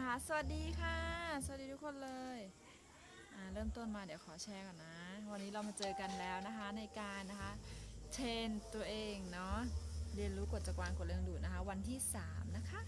นะคะ สวัสดีค่ะ สวัสดีทุกคนเลยอ่าเริ่มต้นมาเดี๋ยวขอแชร์ก่อนนะ วันนี้เรามาเจอกันแล้วนะคะ ในการนะคะเทรนตัวเองเนาะเรียนรู้กฎจักรวาลกฎแรงดูดนะคะ วันที่ 3 นะคะ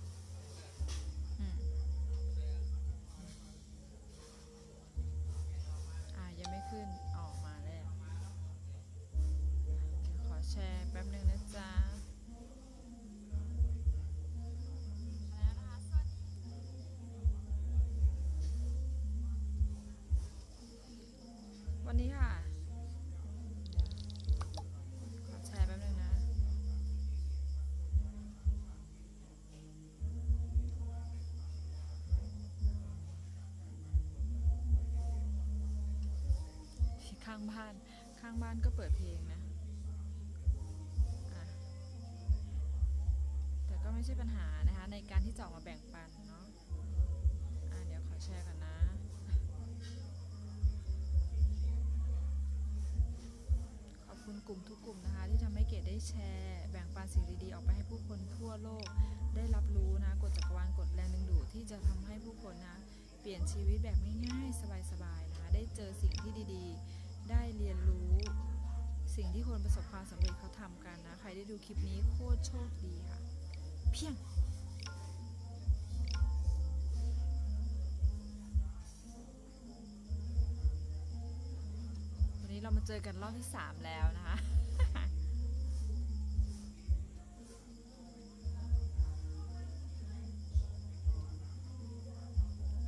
ข้างบ้าน ข้างบ้านก็เปิดเพลงนะะแต่ก็ไม่ใช่ปัญหานะคะ ในการที่จะออกมาแบ่งปันเนาะะเดี๋ยวขอแชร์กันนะขอบคุณกลุ่มทุกกลุ่มนะคะ ที่ทำให้เกดได้แชร์ แบ่งปันสิ่งดีๆ ออกไปให้ผู้คนทั่วโลก ได้รับรู้นะกฎจักรวาลกฎแรงดึงดูดที่จะทำให้ผู้คนนะ เปลี่ยนชีวิตแบบง่ายๆ สบายๆนะคะได้เจอสิ่งที่ดีๆ ได้เรียนรู้ สิ่งที่คนประสบความสำเร็จเขาทำกันนะ ใครได้ดูคลิปนี้โคตรโชคดีค่ะ เพียงวันนี้เรามาเจอกันรอบที่ 3 แล้วนะคะ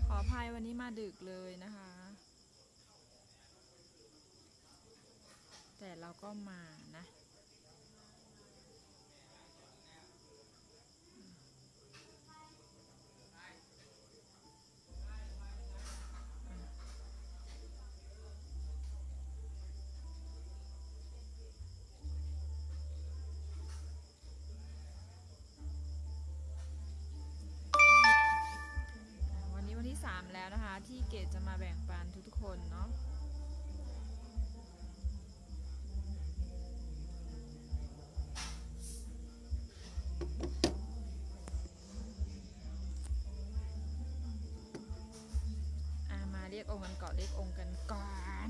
ขออภัยวันนี้มาดึกเลยนะคะ แต่ เราก็มานะวันนี้วันที่3แล้วนะคะ ที่เกดจะมาแบ่งปันทุกๆคนเนาะ เรียกองค์กันก่อนเรียกองค์กันก่อน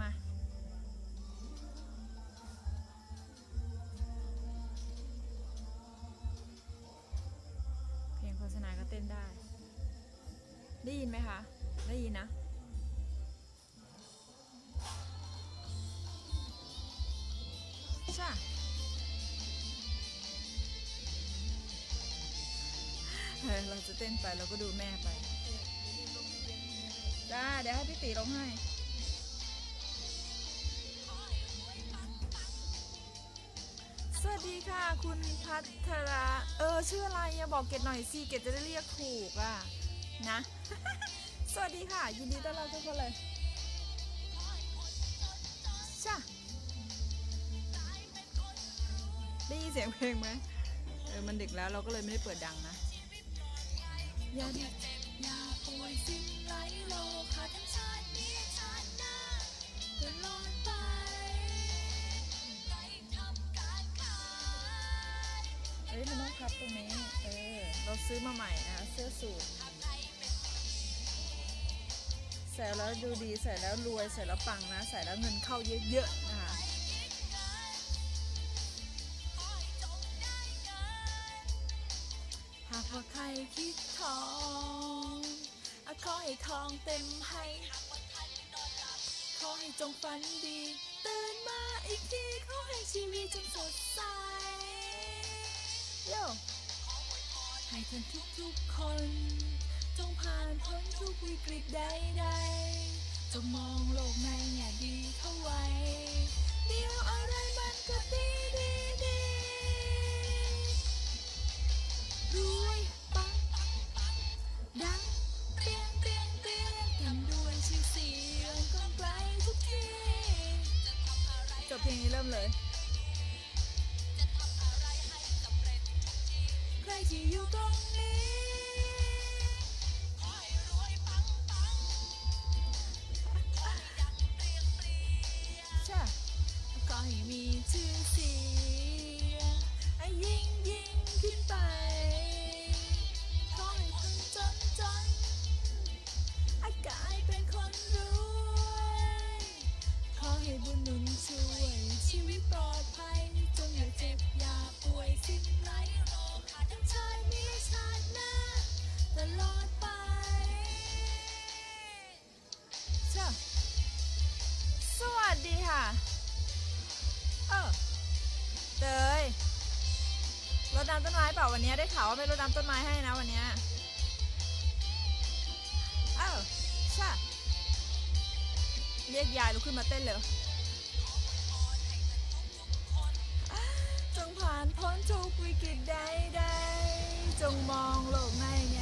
มาเพลงโฆษณาก็เต้นได้ได้ยินไหมคะ ด้ยินนะใช่เราจะเต้นไปเราก็ดูแม่ไปจ้าเดี๋ยวให้พี่ตีร้องให้สวัสดีค่ะ คุณพัทระเออ ชื่ออะไรอะบอกเกดหน่อยสิเกดจะได้เรียกถูกอะ นะ สวัสดีค่ะ ยินดีต้อนรับทุกคนเลยช่ะได้ยินเสียงเพลงไหมเออมันดึกแล้วเราก็เลยไม่ได้เปิดดังนะอย่าดิอย่าป่วยสิ้นไหลโลกค่ะทั้งชาตินี้ชาติหน้าตลอดไปไรทำการขายเอ้ยมันต้องพับตรงนี้ เออ เราซื้อมาใหม่นะคะเสื้อสูทอะไรเป็น ใส่แล้วดูดีใส่แล้วรวยใส่แล้วปังนะ ใส่แล้วเงินเข้าเยอะๆนะคะหากว่าใครคิดทองอขอให้ทองเต็มให้หากว่าท่านนอนหลับขอให้จงฝันดีตื่นมาอีกทีขอให้ชีวิตจงสดใสโย่ยพรให้ท่านทุกๆคน จงผ่านพ้นทุกวิกฤตใดๆจงมองโลกในแง่ดีเข้าไว้เดี๋ยวอะไรมันก็ดีดีดีรวยปังปังปังดังเปรียงเปรียงเปรียงกันด้วยชื่อเสียงก้องไกลทุกทีจะทำอะไรจบเพลงนี้เริ่มเลยจะทำอะไรให้สำเร็จจริงใครที่อยู่ตรงนี้ วัสดีค่ะเออเตยรดน้ำต้นไม้เปล่าวันนี้ได้ข่าวว่าไม่รดน้ำต้นไม้ให้นะวันนี้เออใช่เรียกยายลุกขึ้นมาเต้นเลยจงผ่านพ้นทุกวิกฤตใดๆจงมองโลกในแง่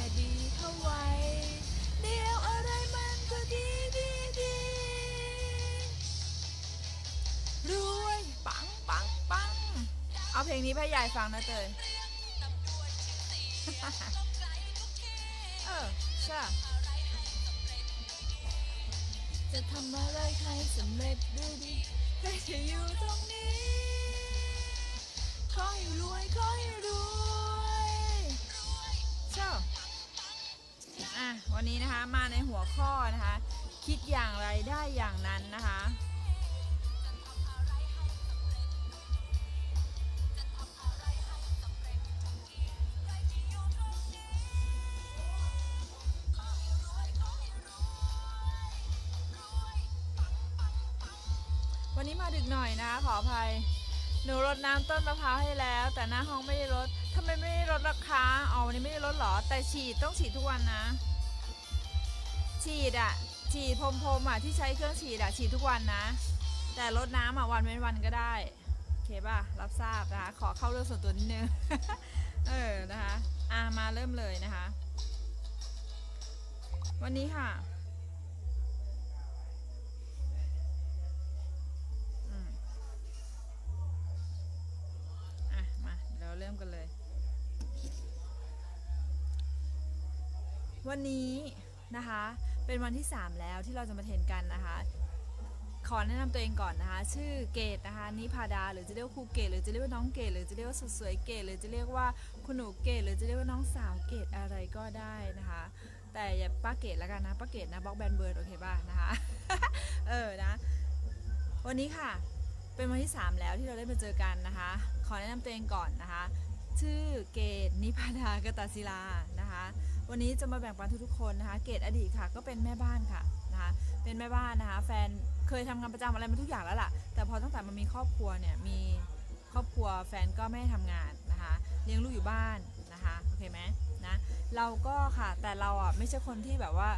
รวยปังปังปังเอาเพลงนี้ไปให้ยายฟังนะเตยเออใช่จะทำอะไรใครสำเร็จด้วยดีใครจะอยู่ตรงนี้ขอให้รวยขอให้รวยชอบอะวันนี้นะคะมาในหัวข้อนะคะ คิดอย่างไรได้อย่างนั้นนะคะ ดน้ำต้นมะพร้าวให้แล้ว แต่หน้าห้องไม่ได้รดทำไมไม่ได้รดราคาอ๋อวันนี้ไม่ได้รดเหรอ แต่ฉีดต้องฉีดทุกวันนะ ฉีดอะฉีดพรมพรมๆอะที่ใช้เครื่องฉีดอะฉีดทุกวันนะ แต่รดน้ำอะวันเว้นวันก็ได้โอเคป่ะรับทราบนะคะขอเข้าเรื่องส่วนตัวนิดนึงเออนะคะอะมาเริ่มเลยนะคะ วันนี้ค่ะ ริ่มกันเลย วันนี้นะคะ เป็นวันที่ 3 แล้วที่เราจะมาเทรนกันนะคะ ขอแนะนำตัวเองก่อนนะคะ ชื่อเกดนะคะนิพาดา หรือจะเรียกว่าครูเกดหรือจะเรียกว่าน้องเกดหรือจะเรียกว่าสุดสวยเกดหรือจะเรียกว่าคุณหนูเกดหรือจะเรียกว่าน้องสาวเกดอะไรก็ได้นะคะ แต่อย่าป้าเกดแล้วกันนะป้าเกดนะบล็อกแบนเบิร์ดโอเคป่ะนะคะ เออนะ วันนี้ค่ะเป็นวันที่ 3 แล้วที่เราได้มาเจอกันนะคะ ขอแนะนำตัวเองก่อนนะคะ ชื่อเกดนิพาดากตศิลานะคะ วันนี้จะมาแบ่งปันทุกๆคนนะคะ เกดอดีตค่ะก็เป็นแม่บ้านค่ะนะคะ เป็นแม่บ้านนะคะ แฟนเคยทำงานประจำอะไรมาทุกอย่างแล้วล่ะ แต่พอตั้งแต่มันมีครอบครัวเนี่ยมีครอบครัวแฟนก็ไม่ให้ทำงานนะคะ เลี้ยงลูกอยู่บ้านนะคะโอเคไหมนะเราก็ค่ะแต่เราอะไม่ใช่คนที่แบบว่า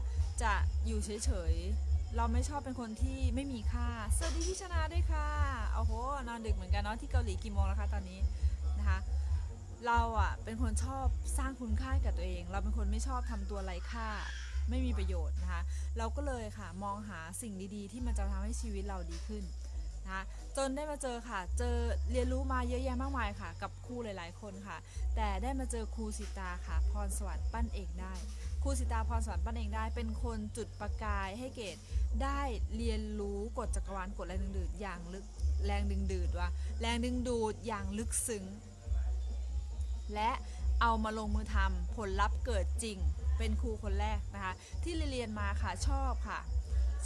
จะอยู่เฉยๆ เราไม่ชอบเป็นคนที่ไม่มีค่าสวัสดีพี่ชนะด้วยค่ะโอ้โหนอนดึกเหมือนกันเนาะที่เกาหลีกี่โมงแล้วคะตอนนี้นะคะ เราอะเป็นคนชอบสร้างคุณค่ากับตัวเอง เราเป็นคนไม่ชอบทำตัวไร้ค่า ไม่มีประโยชน์นะคะ เราก็เลยค่ะมองหาสิ่งดีๆ ที่มันจะทำให้ชีวิตเราดีขึ้นนะคะจนได้มาเจอค่ะ เจอเรียนรู้มาเยอะแยะมากมายค่ะ กับครูหลาย ๆ คนค่ะ แต่ได้มาเจอครูสิตาค่ะ พรสวรรค์ปั้นเอกได้ ครูสิตาพรสวรรค์ปั้นเอกได้ เป็นคนจุดประกายให้เกดได้เรียนรู้กฎจักรวาลกฎแรงดึงดูดอย่างลึกแรงดึงดูดว่าแรงดึงดูดอย่างลึกซึ้ง และเอามาลงมือทำผลลัพธ์เกิดจริง เป็นครูคนแรกนะคะ ที่เรียนมาค่ะชอบค่ะ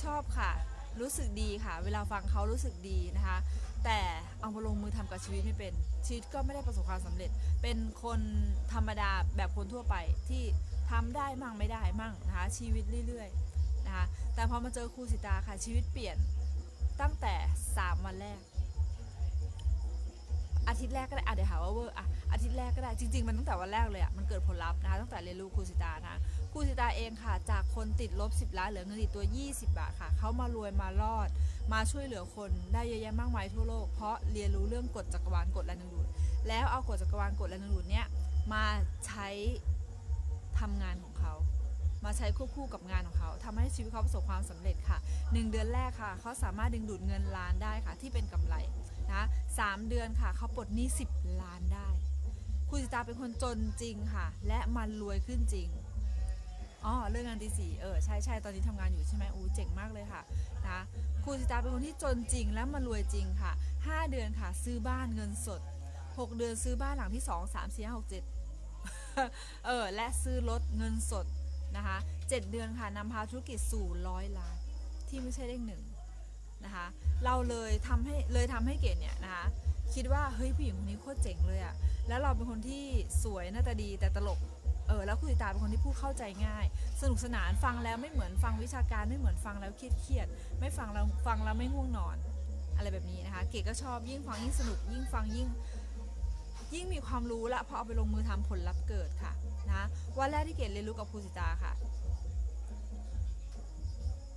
ชอบค่ะ รู้สึกดีค่ะ เวลาฟังเขารู้สึกดีนะคะ แต่เอามาลงมือทำกับชีวิตไม่เป็น ชีวิตก็ไม่ได้ประสบความสำเร็จ เป็นคนธรรมดาแบบคนทั่วไปที่ทำได้มั่งไม่ได้มั่งนะคะชีวิตเรื่อยๆนะคะแต่พอมาเจอครูสิตาค่ะชีวิตเปลี่ยนตั้งแต่ 3 วันแรก อาทิตย์แรกก็ได้อะเดี๋ยวหาว่าเวอร์อะอาทิตย์แรกก็ได้จริง ๆ มันตั้งแต่วันแรกเลยอะมันเกิดผลลัพธ์นะคะตั้งแต่เรียนรู้ครูสิตานะครูสิตาเองค่ะ จากคนติดลบ 10 ล้านเหลือเงินติดตัว 20 บาทค่ะเขามารวยมารอด มาช่วยเหลือคนได้เยอะแยะมากมายทั่วโลก เพราะเรียนรู้เรื่องกฎจักรวาลกฎแรงดึงดูดแล้วเอากฎจักรวาลกฎแรงดึงดูดเนี้ยมาใช้ทำงานของเขามาใช้ควบคู่กับงานของเขาทำให้ชีวิตเขาประสบความสำเร็จค่ะหนึ่งเดือนแรกค่ะเขาสามารถดึงดูดเงินล้านได้ค่ะที่เป็นกำไรนะ สามเดือนค่ะ เขาปลดหนี้ 10 ล้านได้ คุณสิตาเป็นคนจนจริงค่ะ และมันรวยขึ้นจริงอ๋อเรื่องงานตีสีเออใช่ใช่ตอนนี้ทำงานอยู่ใช่ไหมอู้เจ๋งมากเลยค่ะนะคุณสิตาเป็นคนที่จนจริงและมันรวยจริงค่ะ 5 เดือนค่ะ ซื้อบ้านเงินสด 6 เดือนซื้อบ้านหลังที่ 2 3 4 5 6 7เออและซื้อรถเงินสดนะคะ 7 เดือนค่ะนำพาธุรกิจสู่ร้อยล้านที่ไม่ใช่เลขหนึ่ง นะคะเราเลยทำให้เลยทำให้เกดเนี่ยนะคะคิดว่าเฮ้ยผู้หญิงคนนี้โคตรเจ๋งเลยอะแล้วเราเป็นคนที่สวยหน้าตาดีแต่ตลกเออแล้วคุณติตาเป็นคนที่พูดเข้าใจง่าย สนุกสนานฟังแล้วไม่เหมือนฟังวิชาการไม่เหมือนฟังแล้วเครียดเครียดไม่ฟังแล้วฟังแล้วไม่ง่วงนอน อะไรแบบนี้นะคะ เกดก็ชอบยิ่งฟังยิ่งสนุกยิ่งฟังยิ่งยิ่งมีความรู้ละพอเอาไปลงมือทำผลลัพธ์เกิดค่ะนะวันแรกที่เกดเรียนรู้กับครูสิตาค่ะ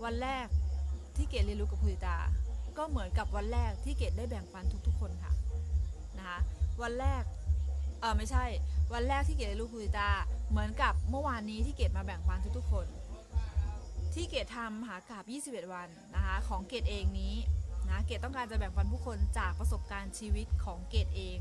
วันแรก ที่เกดเรียนรู้กับครูสิตา ก็เหมือนกับวันแรกที่เกดได้แบ่งปันทุกๆ คนค่ะนะคะวันแรกเออไม่ใช่ วันแรกที่เกดเรียนรู้ครูสิตา เหมือนกับเมื่อวานนี้ที่เกดมาแบ่งปันทุกๆ คน ที่เกดทำหากราบ21 วันนะคะของเกดเองนี้นะเกดต้องการจะแบ่งปันผู้คนจากประสบการณ์ชีวิตของเกดเอง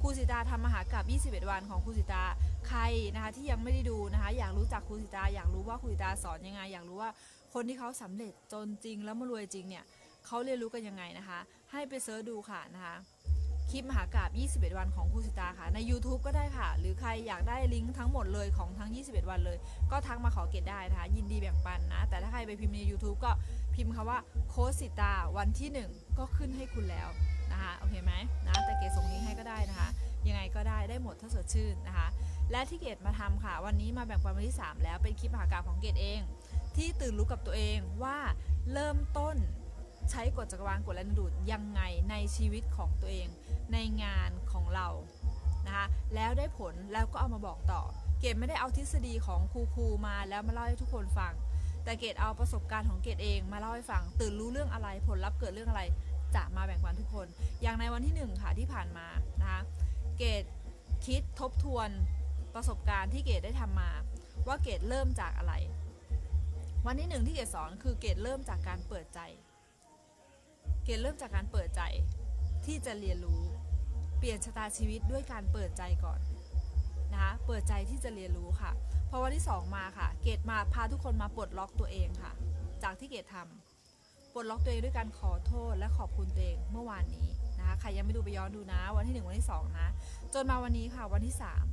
ครูสิตาทำมหากราบ21 วันของครูสิตาใครนะคะที่ยังไม่ได้ดูนะคะอยากรู้จักครูสิตาอยากรู้ว่าครูสิตาสอนยังไง อยากรู้ว่าคนที่เขาสำเร็จจนจริงแล้วมารวยจริงเนี่ยเขาเรียนรู้กันยังไงนะคะ ให้ไปเสิร์ชดูค่ะนะคะคลิปมหากราบ21 วันของครูสิตาค่ะ ใน YouTube ก็ได้ค่ะ หรือใครอยากได้ลิงก์ทั้งหมดเลยของทั้ง 21 วันเลย ก็ทักมาขอเกตได้นะคะ ยินดีแบ่งปันนะ แต่ถ้าใครไปพิมพ์ใน YouTube ก็พิมพ์คำว่าโค้ชสิตาวันที่ 1 ก็ขึ้นให้คุณแล้ว นะคะโอเคไหมนะแต่เกดส่งลิงก์ให้ก็ได้นะคะ ยังไงก็ได้ได้หมดถ้าสดชื่นนะคะ และที่เกดมาทำค่ะ วันนี้มาแบ่งปันวันที่ 3 แล้วเป็นคลิปหากาของเกดเอง ที่ตื่นรู้กับตัวเองว่าเริ่มต้นใช้กฎจักรวาลกฎแรงดูดยังไงในชีวิตของตัวเองในงานของเรานะคะแล้วได้ผลแล้วก็เอามาบอกต่อ เกดไม่ได้เอาทฤษฎีของครูครูๆมาแล้วมาเล่าให้ทุกคนฟัง แต่เกดเอาประสบการณ์ของเกดเองมาเล่าให้ฟัง ตื่นรู้เรื่องอะไรผลลัพธ์เกิดเรื่องอะไร จะมาแบ่งปันทุกคน อย่างในวันที่หนึ่งค่ะที่ผ่านมานะคะเกดคิดทบทวนประสบการณ์ที่เกดได้ทำมา ว่าเกดเริ่มจากอะไร วันที่หนึ่งที่เกดสอนคือเกดเริ่มจากการเปิดใจ เกดเริ่มจากการเปิดใจที่จะเรียนรู้ เปลี่ยนชะตาชีวิตด้วยการเปิดใจก่อนนะคะเปิดใจที่จะเรียนรู้ค่ะพอวันที่สองมาค่ะ เกดมาพาทุกคนมาปลดล็อกตัวเองค่ะ จากที่เกดทำป ลดล็อกตัวเองด้วยการขอโทษและขอบคุณตัวเองเมื่อวานนี้นะคะใครยังไม่ดูไปย้อนดูนะ วันที่หนึ่งวันที่สองนะ จนมาวันนี้ค่ะวันที่สาม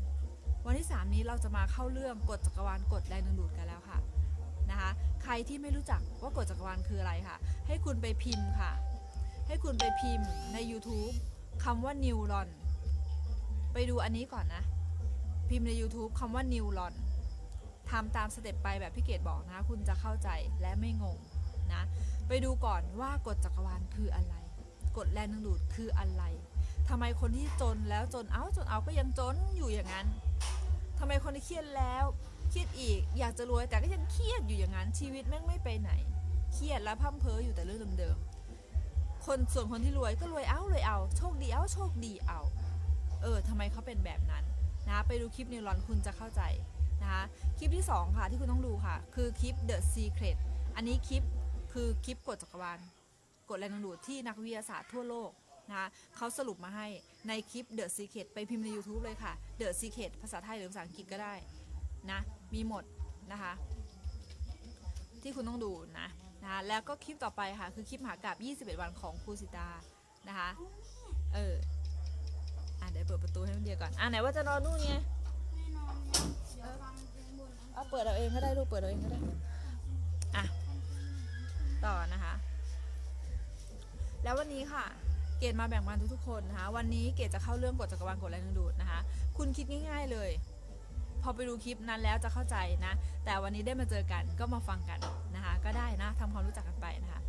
วันที่สามนี้เราจะมาเข้าเรื่องกฎจักรวาลกฎแรงดึงดูดกันแล้วค่ะนะคะใครที่ไม่รู้จักว่ากฎจักรวาลคืออะไรค่ะ ให้คุณไปพิมพ์ค่ะ ให้คุณไปพิมพ์ใน YouTube คำว่านิวรอน ไปดูอันนี้ก่อนนะ พิมพ์ใน YouTube คำว่านิวรอนทำตามสเต็ปไปแบบพี่เกดบอกนะ คุณจะเข้าใจและไม่งงนะ ไปดูก่อนว่ากฎจักรวาลคืออะไร กฎแรงดึงดูดคืออะไรทำไมคนที่จนแล้วจนเอาจนเอาก็ยังจนอยู่อย่างนั้นทำไมคนที่เครียดแล้วเครียดอีกอยากจะรวยแต่ก็ยังเครียดอยู่อย่างนั้น ชีวิตแม่งไม่ไปไหน เครียดและพั่มเพ้ออยู่แต่เรื่องเดิมๆคนส่วนคนที่รวยก็รวยเอารวยเอาโชคดีเอาโชคดีเอาเออทำไมเขาเป็นแบบนั้นนะไปดูคลิปนิวรอนคุณจะเข้าใจนะคะคลิปที่ 2 ค่ะที่คุณต้องดูค่ะ คือคลิป The Secret อันนี้คลิป คือคลิปกฎจักรวาลกฎแรงดึงดูดที่นักวิทยาศาสตร์ทั่วโลกนะคะเขาสรุปมาให้ในคลิป The Secret ไปพิมพ์ใน YouTube เลยค่ะ The Secret ภาษาไทยหรือภาษาอังกฤษก็ได้นะมีหมดนะคะ ที่คุณต้องดูนะนะคะแล้วก็คลิปต่อไปค่ะ คือคลิปมหากราบ21 วันของครูสิตานะคะเอออะเดี๋ยวเปิดประตูให้มันเดียวก่อนอะไหนว่าจะนอนนู่นไงไม่นอนเดี๋ยวฟังเพลงบนเอาเปิดเอาเองก็ได้ลูกเปิดเอาเองก็ได้อะ ต่อนะคะ แล้ววันนี้ค่ะ เกดมาแบ่งปันทุกๆคนนะคะ วันนี้เกดจะเข้าเรื่องกฎจักรวาลกฎแรงดึงดูดนะคะ คุณคิดง่าย ๆเลย พอไปดูคลิปนั้นแล้วจะเข้าใจนะ แต่วันนี้ได้มาเจอกันก็มาฟังกันนะคะ ก็ได้นะทำความรู้จักกันไปนะคะ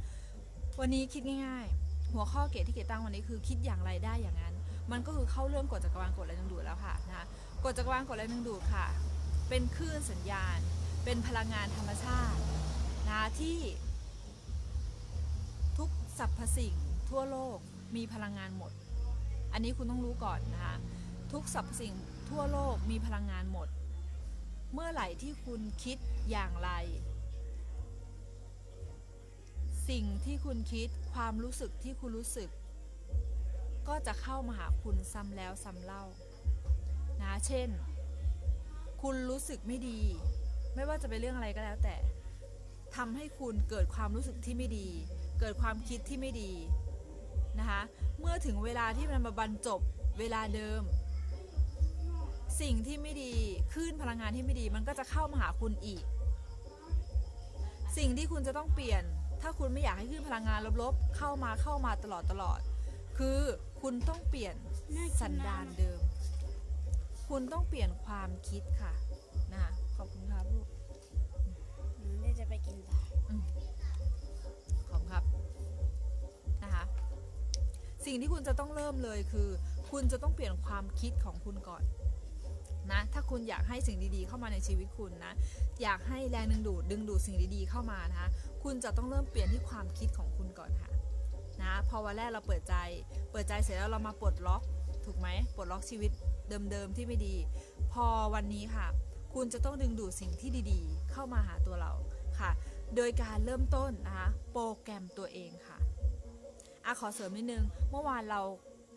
วันนี้คิดง่ายๆ หัวข้อเกดที่เกดตั้งวันนี้คือคิดอย่างไรได้อย่างนั้น มันก็คือเข้าเรื่องกฎจักรวาลกฎแรงดึงดูดแล้วค่ะนะคะกฎจักรวาลกฎแรงดึงดูดค่ะ เป็นคลื่นสัญญาณ เป็นพลังงานธรรมชาตินะที่ สรรพสิ่งทั่วโลกมีพลังงานหมด อันนี้คุณต้องรู้ก่อนนะคะ ทุกสรรพสิ่งทั่วโลกมีพลังงานหมด เมื่อไหร่ที่คุณคิดอย่างไร สิ่งที่คุณคิดความรู้สึกที่คุณรู้สึก ก็จะเข้ามาหาคุณซ้ำแล้วซ้ำเล่านะเช่น คุณรู้สึกไม่ดี ไม่ว่าจะเป็นเรื่องอะไรก็แล้วแต่ทำให้คุณเกิดความรู้สึกที่ไม่ดี เกิดความคิดที่ไม่ดีนะคะเมื่อถึงเวลาที่มันมาบรรจบเวลาเดิม สิ่งที่ไม่ดีคลื่นพลังงานที่ไม่ดีมันก็จะเข้ามาหาคุณอีก สิ่งที่คุณจะต้องเปลี่ยน ถ้าคุณไม่อยากให้คลื่นพลังงานลบๆ เข้ามาเข้ามาตลอดตลอด คือคุณต้องเปลี่ยนสันดานเดิม คุณต้องเปลี่ยนความคิดค่ะนะคะขอบคุณครับลูกเดี๋ยวจะไปกินต่อ สิ่งที่คุณจะต้องเริ่มเลยคือ คุณจะต้องเปลี่ยนความคิดของคุณก่อนนะถ้าคุณอยากให้สิ่งดีๆเข้ามาในชีวิตคุณนะ อยากให้แรงดึงดูดดึงดูดสิ่งดีๆเข้ามานะคะ คุณจะต้องเริ่มเปลี่ยนที่ความคิดของคุณก่อนค่ะนะพอวันแรกเราเปิดใจ เปิดใจเสร็จแล้วเรามาปลดล็อกถูกไหมปลดล็อกชีวิตเดิมๆที่ไม่ดี พอวันนี้ค่ะ คุณจะต้องดึงดูดสิ่งที่ดีๆ เข้ามาหาตัวเราค่ะ โดยการเริ่มต้นนะคะโปรแกรมตัวเองค่ะ อะขอเสริมนิดนึง เมื่อวานเรา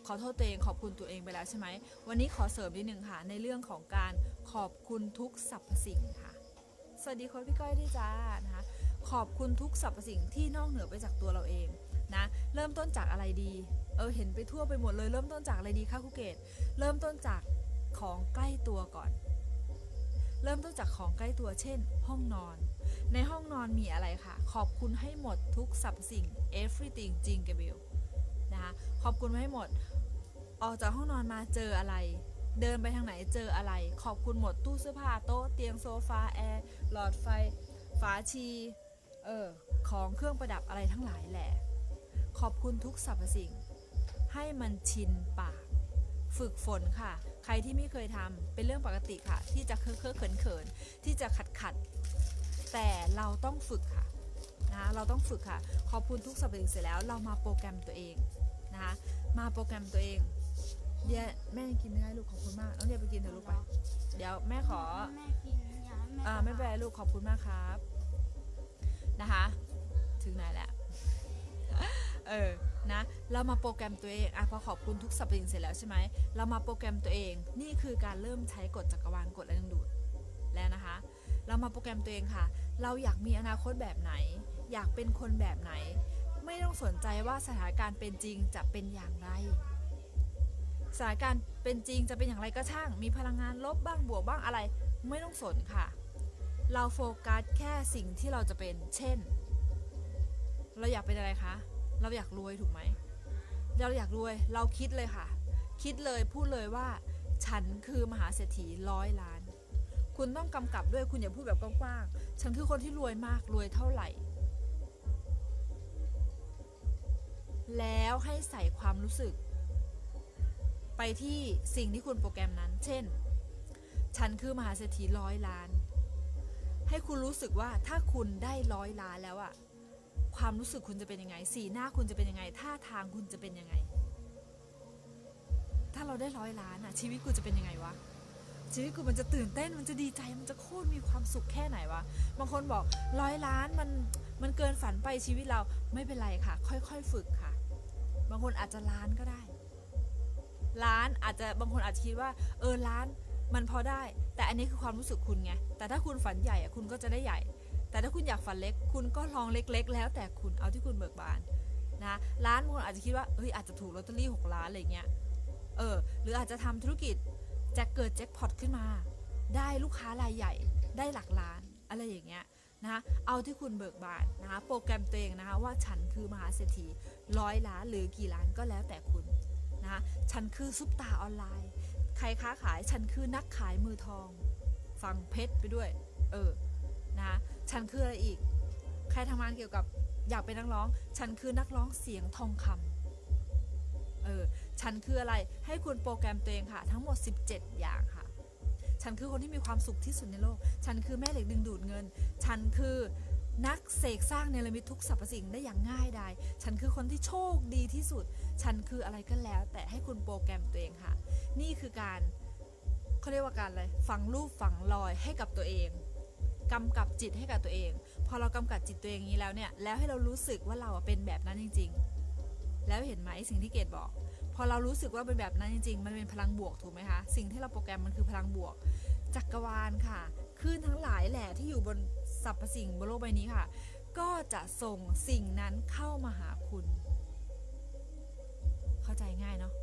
ขอโทษตัวเองขอบคุณตัวเองไปแล้วใช่ไหม วันนี้ขอเสริมนิดนึงค่ะ ในเรื่องของการขอบคุณทุกสรรพสิ่งค่ะ สวัสดีคนพี่ก้อยด้วยจ้านะคะ ขอบคุณทุกสรรพสิ่งที่นอกเหนือไปจากตัวเราเองนะ เริ่มต้นจากอะไรดี เออเห็นไปทั่วไปหมดเลย เริ่มต้นจากอะไรดีคะครูเกต เริ่มต้นจากของใกล้ตัวก่อน เริ่มต้นจากของใกล้ตัวเช่น ห้องนอน ในห้องนอนมีอะไรคะขอบคุณให้หมดทุกสรรพสิ่ง everything จริงกับบิลนะคะขอบคุณไว้ให้หมด ออกจากห้องนอนมาเจออะไร เดินไปทางไหนเจออะไร ขอบคุณหมดตู้เสื้อผ้าโต๊ะเตียงโซฟาแอร์หลอดไฟ ฝาชีเออของเครื่องประดับอะไรทั้งหลายแหละ ขอบคุณทุกสรรพสิ่ง ให้มันชินปาก ฝึกฝนค่ะ ใครที่ไม่เคยทำเป็นเรื่องปกติค่ะ ที่จะเคอะเคอะเขินเขินๆที่จะขัดขัดๆแต่เราต้องฝึกค่ะนะคะเราต้องฝึกค่ะ ขอบคุณทุกสรรพสิ่งเสร็จแล้วเรามาโปรแกรมตัวเองนะคะมาโปรแกรมตัวเองเดี๋ยวแม่ยังกินไม่ได้ลูกขอบคุณมากน้องเดียไปกินเถอะลูกไป เดี๋ยวแม่ขอแม่กินอยากให้แม่อ่าไม่เป็นไรลูกขอบคุณมากครับนะคะ ถึงไหนแล้ว เออนะเรามาโปรแกรมตัวเองอะพอขอบคุณทุกสรรพสิ่งเสร็จแล้วใช่ไหมเรามาโปรแกรมตัวเอง นี่คือการเริ่มใช้กฎจักรวาลกฎแรงดึงดูดแล้วนะคะ เรามาโปรแกรมตัวเองค่ะ เราอยากมีอนาคตแบบไหน อยากเป็นคนแบบไหน ไม่ต้องสนใจว่าสถานการณ์เป็นจริงจะเป็นอย่างไรสถานการณ์เป็นจริงจะเป็นอย่างไรก็ช่าง มีพลังงานลบบ้างบวกบ้างอะไร ไม่ต้องสนค่ะ เราโฟกัสแค่สิ่งที่เราจะเป็น เช่น เราอยากเป็นอะไรคะ เราอยากรวยถูกไหม เราอยากรวยเราคิดเลยค่ะ คิดเลยพูดเลยว่า ฉันคือมหาเศรษฐีร้อยล้าน คุณต้องกำกับด้วยคุณอย่าพูดแบบกว้างๆฉันคือคนที่รวยมากรวยเท่าไหร่ แล้วให้ใส่ความรู้สึก ไปที่สิ่งที่คุณโปรแกรมนั้น เช่น ฉันคือมหาเศรษฐีร้อยล้าน ให้คุณรู้สึกว่าถ้าคุณได้ร้อยล้านแล้วอะ ความรู้สึกคุณจะเป็นยังไง สีหน้าคุณจะเป็นยังไง ท่าทางคุณจะเป็นยังไง ถ้าเราได้ร้อยล้านอะชีวิตคุณจะเป็นยังไงวะ ชีวิตคุณมันจะตื่นเต้น มันจะดีใจ มันจะโคตรมีความสุขแค่ไหนวะ บางคนบอกร้อยล้านมันมันเกินฝันไปชีวิตเรา ไม่เป็นไรค่ะ ค่อยๆฝึกค่ะ บางคนอาจจะล้านก็ได้ ล้านอาจจะบางคนอาจจะคิดว่า เออล้านมันพอได้ แต่อันนี้คือความรู้สึกคุณไง แต่ถ้าคุณฝันใหญ่อะคุณก็จะได้ใหญ่ แต่ถ้าคุณอยากฝันเล็ก คุณก็ลองเล็ก ๆ แล้วแต่คุณเอาที่คุณเบิกบานนะล้านบางคนอาจจะคิดว่าเฮ้ยอาจจะถูกลอตเตอรี่6ล้านอะไรเงี้ยเออหรืออาจจะทำธุรกิจแจ็คเกิดแจ็คพอตขึ้นมา ได้ลูกค้ารายใหญ่ได้หลักล้านอะไรอย่างเงี้ยนะเอาที่คุณเบิกบานนะคะโปรแกรมตัวเองนะคะว่าฉันคือมหาเศรษฐีร้อยล้านหรือกี่ล้านก็แล้วแต่คุณนะฉันคือซุปตาออนไลน์ ใครค้าขายฉันคือนักขายมือทอง ฟังเพชรไปด้วย เออนะ ฉันคืออะไรอีก ใครทำงานเกี่ยวกับอยากเป็นนักร้อง ฉันคือนักร้องเสียงทองคำเออ ฉันคืออะไร ให้คุณโปรแกรมตัวเองค่ะ ทั้งหมด 17 อย่างค่ะ ฉันคือคนที่มีความสุขที่สุดในโลก ฉันคือแม่เหล็กดึงดูดเงิน ฉันคือนักเสกสร้างเนรมิตทุกสรรพสิ่งได้อย่างง่ายดาย ฉันคือคนที่โชคดีที่สุด ฉันคืออะไรก็แล้ว แต่ให้คุณโปรแกรมตัวเองค่ะ นี่คือการเขาเรียกว่าการอะไร ฝังรูปฝังรอยให้กับตัวเอง กำกับจิตให้กับตัวเอง พอเรากำกับจิตตัวเองนี้แล้วเนี่ย แล้วให้เรารู้สึกว่าเราเป็นแบบนั้นจริง ๆ แล้วเห็นไหมสิ่งที่เกดบอก พอเรารู้สึกว่าเป็นแบบนั้นจริง ๆ มันเป็นพลังบวกถูกไหมคะ สิ่งที่เราโปรแกรมมันคือพลังบวก จักรวาลค่ะคลื่นทั้งหลายแหละที่อยู่บนสรรพสิ่งบนโลกใบนี้ค่ะ ก็จะส่งสิ่งนั้นเข้ามาหาคุณ เข้าใจง่ายเนาะ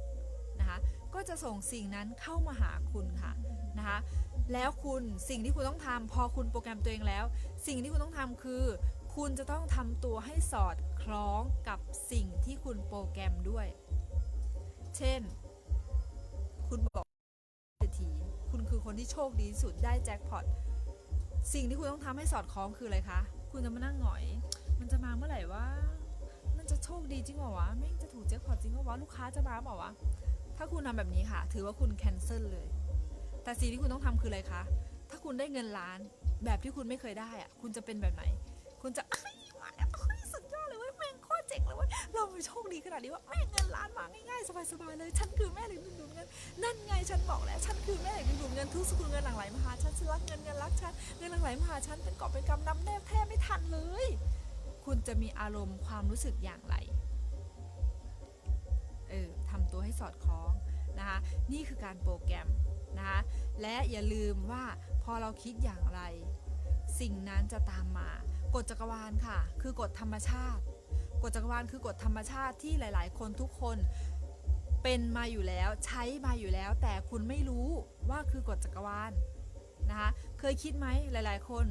นะคะ ก็จะส่งสิ่งนั้นเข้ามาหาคุณค่ะนะคะแล้วคุณสิ่งที่คุณต้องทำพอคุณโปรแกรมตัวเองแล้ว สิ่งที่คุณต้องทำคือ คุณจะต้องทำตัวให้สอดคล้องกับสิ่งที่คุณโปรแกรมด้วย เช่น คุณบอกเศรษฐีคุณคือคนที่โชคดีที่สุดได้แจ็คพอตสิ่งที่คุณต้องทำให้สอดคล้องคืออะไรคะคุณจะมานั่งหงอย มันจะมาเมื่อไหร่วะมันจะโชคดีจริงเหรอวะแม่งจะถูกแจ็คพอตจริงเหรอวะลูกค้าจะมาเปล่าวะ ถ้าคุณทำแบบนี้ค่ะ ถือว่าคุณแคนเซิลเลย แต่สิ่งที่คุณต้องทำคืออะไรคะ ถ้าคุณได้เงินล้านแบบที่คุณไม่เคยได้อะคุณจะเป็นแบบไหน คุณจะเอ้ยมาแล้วเฮ้ยสุดยอดเลยเว้ยแม่งโคตรเจ๋งเลยเว้ยเราโชคดีขนาดนี้ว่าแม่งเงินล้านมาง่ายๆสบายๆเลย ฉันคือแม่เหล็กดึงดูดเงิน นั่นไงฉันบอกแล้ว ฉันคือแม่เหล็กดึงดูดเงินทุกสกุลเงินหลั่งไหลมาหาฉันฉันรักเงินเงินรักฉันเงินหลั่งไหลมาหาฉันเป็นกอบเป็นกำนำแนบแทบไม่ทันเลย คุณจะมีอารมณ์ความรู้สึกอย่างไร เออทำตัวให้สอดคล้องนะคะนี่คือการโปรแกรมนะคะและอย่าลืมว่าพอเราคิดอย่างไร สิ่งนั้นจะตามมากฎจักรวาลค่ะ คือกฎธรรมชาติกฎจักรวาลคือกฎธรรมชาติที่หลาย ๆ คนทุกคนเป็นมาอยู่แล้วใช้มาอยู่แล้ว แต่คุณไม่รู้ว่าคือกฎจักรวาลนะคะเคยคิดไหมหลาย ๆ คน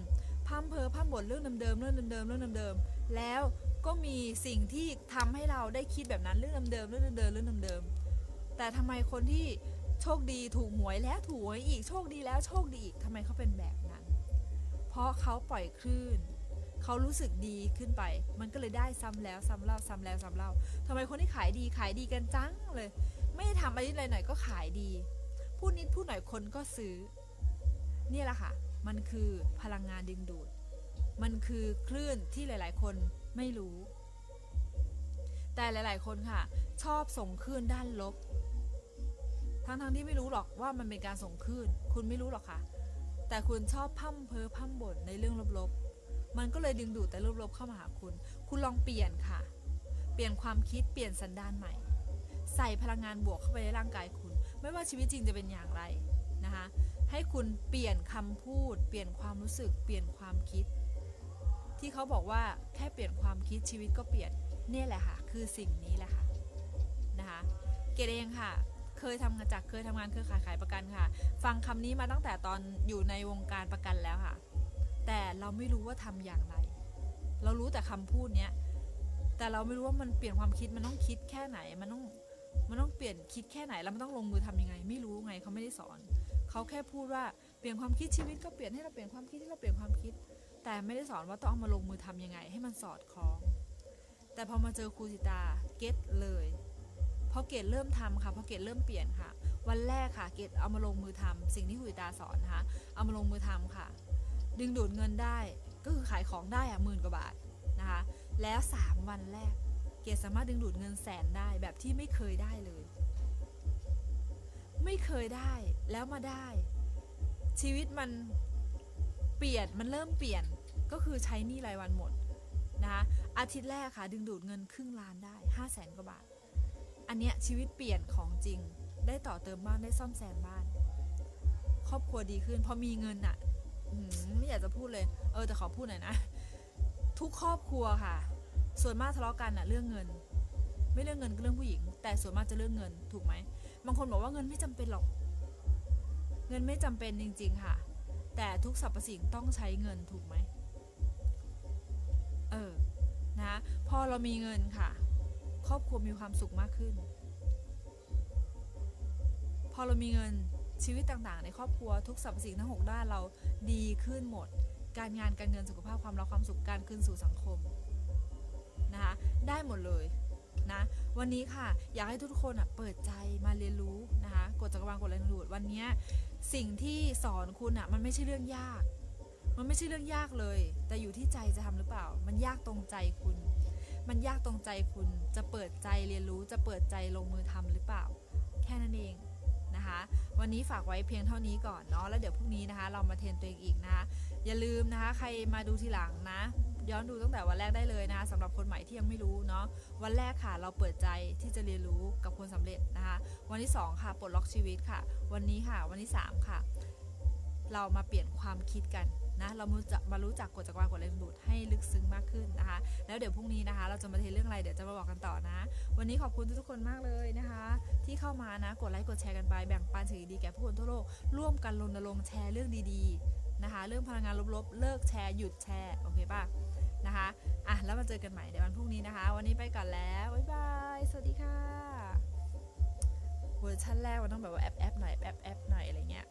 พร่ำเพอพร่ำบ่นเรื่องเดิมๆเรื่องเดิมๆเรื่องเดิมๆแล้ว ก็มีสิ่งที่ทำให้เราได้คิดแบบนั้นเรื่องเดิมเรื่องเดิมเรื่องเดิมแต่ทำไมคนที่โชคดีถูกหวยแล้วถูกหวยอีกโชคดีแล้วโชคดีอีกทำไมเขาเป็นแบบนั้น เพราะเขาปล่อยคลื่นเขารู้สึกดีขึ้นไป มันก็เลยได้ซ้ำแล้วซ้ำเล่าซ้ำแล้วซ้ำเล่าทำไมคนที่ขายดีขายดีกันจังเลย ไม่ได้ทำอะไรนิดหน่อยก็ขายดีพูดนิดพูดหน่อยคนก็ซื้อเนี่แหละค่ะ มันคือพลังงานดึงดูด มันคือคลื่นที่หลาย ๆ คน ไม่รู้ แต่หลาย ๆ คนค่ะ ชอบส่งคลื่นด้านลบ ทั้งๆที่ไม่รู้หรอกว่ามันเป็นการส่งคลื่น คุณไม่รู้หรอกค่ะ แต่คุณชอบพั่มเพ้อพั่มบ่นในเรื่องลบ ๆ มันก็เลยดึงดูดแต่ลบ ๆ เข้ามาหาคุณ คุณลองเปลี่ยนค่ะ เปลี่ยนความคิดเปลี่ยนสันดานใหม่ ใส่พลังงานบวกเข้าไปในร่างกายคุณ ไม่ว่าชีวิตจริงจะเป็นอย่างไรนะคะให้คุณเปลี่ยนคำพูด เปลี่ยนความรู้สึก เปลี่ยนความคิด ที่เขาบอกว่าแค่เปลี่ยนความคิดชีวิตก็เปลี่ยนเนี่ยแหละค่ะคือสิ่งนี้แหละค่ะนะคะเกดเองค่ะ เคยทำงานจากเคยทำงานเครือข่ายขายประกันค่ะ ฟังคำนี้มาตั้งแต่ตอนอยู่ในวงการประกันแล้วค่ะ แต่เราไม่รู้ว่าทำอย่างไร เรารู้แต่คำพูดเนี้ยแต่เราไม่รู้ว่ามันเปลี่ยนความคิดมันต้องคิดแค่ไหนมันต้องมันต้องเปลี่ยนคิดแค่ไหนแล้วมันต้องลงมือทำยังไง ไม่รู้ไงเขาไม่ได้สอน เขาแค่พูดว่าเปลี่ยนความคิดชีวิตก็เปลี่ยนให้เราเปลี่ยนความคิดให้เราเปลี่ยนความคิด แต่ไม่ได้สอนว่าต้องเอามาลงมือทำยังไง ให้มันสอดคล้อง แต่พอมาเจอครูสิตาเก็ตเลยพอเกดเริ่มทำค่ะพอเกดเริ่มเปลี่ยนค่ะ วันแรกค่ะเกดเอามาลงมือทำสิ่งที่ครูสิตาสอนนะคะเอามาลงมือทำค่ะ ดึงดูดเงินได้ก็คือขายของได้อะหมื่นกว่าบาทนะคะแล้ว 3 วันแรก เกดสามารถดึงดูดเงินแสนได้แบบที่ไม่เคยได้เลย ไม่เคยได้แล้วมาได้ ชีวิตมันเปลี่ยนมันเริ่มเปลี่ยน ก็คือใช้หนี้รายวันหมดนะคะอาทิตย์แรกค่ะ ดึงดูดเงินครึ่งล้านได้5 0 0แสนกว่าบาท อันเนี้ยชีวิตเปลี่ยนของจริง ได้ต่อเติมบ้านได้ซ่อมแซมบ้าน ครอบครัวดีขึ้นพอมีเงินอะไม่อยากจะพูดเลย เออแต่ขอพูดหน่อยนะ ทุกครอบครัวค่ะ ส่วนมากทะเลาะกันอะเรื่องเงิน ไม่เรื่องเงินก็เรื่องผู้หญิง แต่ส่วนมากจะเรื่องเงินถูกไหมบางคนบอกว่าเงินไม่จำเป็นหรอก เงินไม่จำเป็นจริง ๆ ค่ะ แต่ทุกสรรพสิ่งต้องใช้เงินถูกไหม ออนะพอเรามีเงินค่ะ ครอบครัวมีความสุขมากขึ้น พอเรามีเงินชีวิตต่างๆ ในครอบครัวทุกสรรพสิ่งทั้ง6ด้านเราดีขึ้นหมด การงานการเงินสุขภาพความรักความสุขการคืนสู่สังคมนะคะได้หมดเลยนะวันนี้ค่ะอยากให้ทุกคนอะเปิดใจมาเรียนรู้นะคะกฎจักรวาลกฎแรงดูดวันนี้สิ่งที่สอนคุณอะมันไม่ใช่เรื่องยาก มันไม่ใช่เรื่องยากเลย แต่อยู่ที่ใจจะทำหรือเปล่า มันยากตรงใจคุณ มันยากตรงใจคุณจะเปิดใจเรียนรู้จะเปิดใจลงมือทำหรือเปล่า แค่นั้นเองนะคะ วันนี้ฝากไว้เพียงเท่านี้ก่อนเนาะแล้วเดี๋ยวพรุ่งนี้นะคะ เรามาเทรนตัวเองอีกนะคะอย่าลืมนะคะ ใครมาดูทีหลังนะ ย้อนดูตั้งแต่วันแรกได้เลยนะคะสำหรับคนใหม่ที่ยังไม่รู้เนาะวันแรกค่ะ เราเปิดใจที่จะเรียนรู้กับคนสำเร็จนะคะ วันที่สองค่ะปลดล็อกชีวิตค่ะ วันนี้ค่ะ วันที่สามค่ะ เรามาเปลี่ยนความคิดกัน นะเรามจักมารู้จักกฎจักรวาลกฎแรงดูดให้ลึกซึ้งมากขึ้นนะคะ แล้วเดี๋ยวพรุ่งนี้นะคะ เราจะมาเทเรื่องอะไรเดี๋ยวจะมาบอกกันต่อนะ วันนี้ขอบคุณทุกๆคนมากเลยนะคะ ที่เข้ามานะกดไลค์กดแชร์กันไปแบ่งปันสิ่งดีๆแก่ผู้คนทั่วโลกร่วมกันรณรงค์แชร์เรื่องดีๆนะคะ เรื่องพลังงานลบๆเลิกแชร์หยุดแชร์โอเคป่ะนะคะอะแล้วมาเจอกันใหม่ในวันพรุ่งนี้นะคะ วันนี้ไปก่อนแล้วบ๊ายบายสวัสดีค่ะเวอร์ชันแรกมันต้องแบบว่าแอปแอปหน่อยแอปแอปหน่อยอะไรเงี้ย